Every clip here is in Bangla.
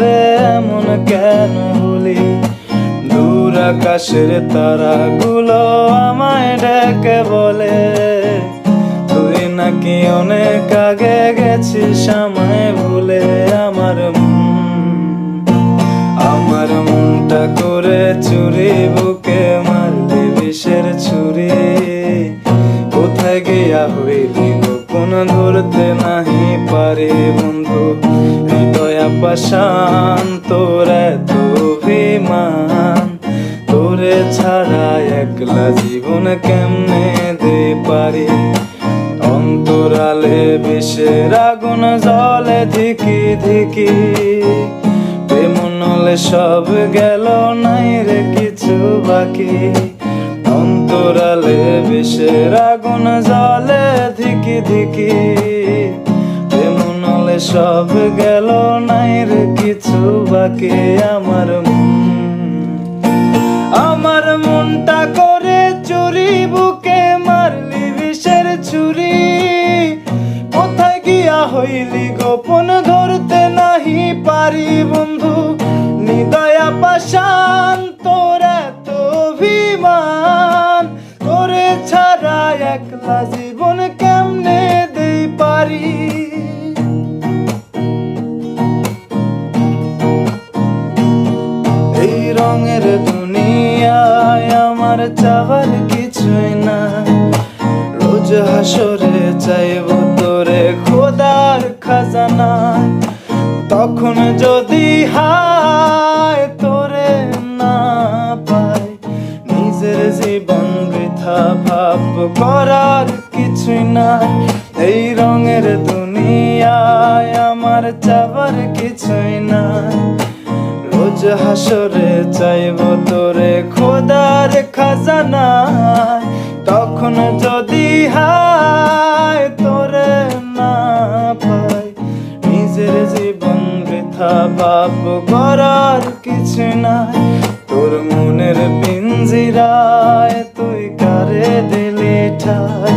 রে, এমন কেন হলি? দূর আকাশের তারাগুলো আমায় ডেকে বলে, তুই নাকি অনেক আগে গেছিস আমায় ভুলে আমার আমার মনটা করে চুরি বুকে মারলি, বিষের ছুরি। কোথায় গিয়া হইলি ধরতে নাহি পারে বন্ধু। হৃদয় পাশান তোর এত অভিমান। তোরে ছাড়া একলা জীবন কেমনে দে পারি? অন্তরালে বিষের আগুন, জলে ধিকি ধিকি। প্রেমনলে সব গেল, নাই রে কিছু বাকি। অন্তরালে বিষের আগুন জলে ধিকি প্রেমনলে সব গেল নাই রে কিছু বাকি আমার আমার মনটা করে চুরি, বুকে মারলি বিষের ছুরি। কোথায় গিয়া হইলি গোপন ধরতে নাহি পারি বন্ধু। নিদয়া পাশান তোর এত অভিমান। তোরে ছাড়া একলা জীবন আমার চাওয়ার কিছুই না। রোজ হাসরে চাইব তোরে খোদার খাজানা। তখন যদি হায় তোরে না পাই, নিজের জীবন বৃথা ভাব করার কিছুই না। এই রঙের দুনিয়ায় আমার চাবার কিছুই না। হাসরে চাইব তোরে খোদার খাজানা তখন যদি হায় তোরে না পাই, নিজের জীবন বৃথা ভাব করার কিছু নাই। তোর মনের পিঞ্জিরায় তুই কারে দিলি ঠাই?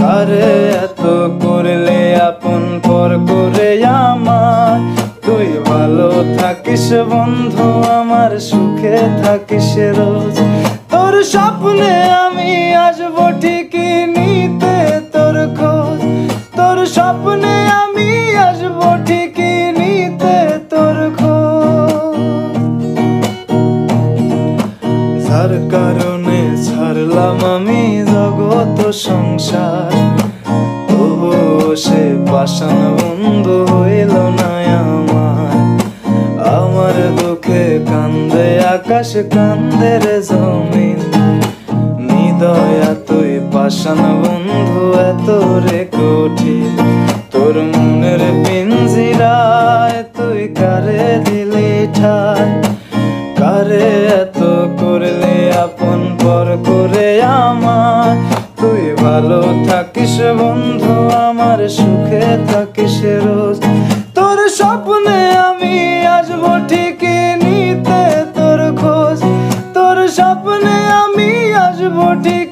কারে এত করলে আপন পর করে আমার তুই ভালো থাকিস বন্ধু, আমার সুখে থাকিস রোজ। তোর স্বপ্নে আমি আসব ঠিকই নিতে তোর খোঁজ। তোর স্বপ্নে আমি আসব ঠিকই নিতে তোর খোঁজ। যার কারণে ছাড়লাম আমি জগত সংসার। তবু সে পাষাণ বন্ধু হইল আকাশ কান্দে রে জমিন। নিদয়া তুই পাষাণ বন্ধু এত রে কঠিন। তোর মনের পিঞ্জিরায় তুই কারে দিলি ঠায়। কারে এত করলে আপন পর করে আমার তুই ভালো থাকিস বন্ধু, আমার সুখে থাকিস রোজ। তোর স্বপ্নে নিতে